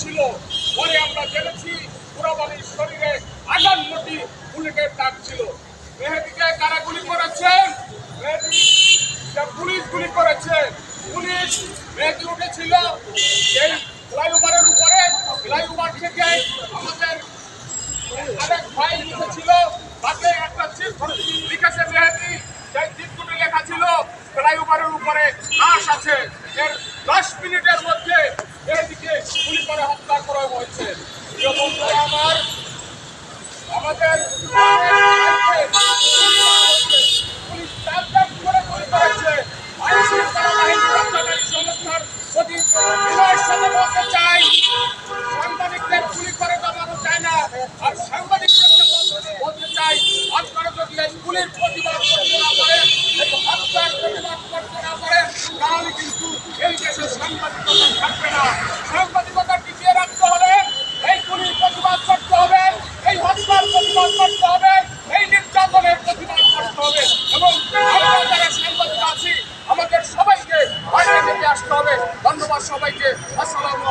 ছিল পরে আমরা জেনেছি পুরবালির শরীরে আটান্নটি বুলেটের দাগ ছিল। মেহেদিকে কারা গুলি করেছেন? মেহেদি পুলিশ গুলি করেছে পুলিশ মেহেদি উঠেছিল। সেই ফ্লাইওভারের উপরে ফ্লাইওভার থেকে আমাদের আরেক ভাই লিখেছিল তাতে একটা চিপ লিখেছে মেহেদি। সেই চিপগুলো লেখা ছিল, ফ্লাইওভারের উপরে লাশ আছে। এর দশ মিনিটের মধ্যে মেহেদিকে গুলি করে হত্যা করা হয়েছে। আমার আমাদের পুলিশ চার চার চাই। সাংবাদিকদের গুলি করে দমানো যায় না। আর সাংবাদিকদেরকে বলতে- চাই, আপনারা যদি গুলির প্রতিবাদ করতে না পারেন, এই হত্যার প্রতিবাদ না কিন্তু এই দেশে সাংবাদিকতা থাকবে না প্রতিবাদ করতে হবে করতে হবে এবং আমরা যারা সাংবাদিক আমাদের সবাইকে বাইরে বেরিয়ে আসতে হবে। ধন্যবাদ সবাইকে। আসসালামু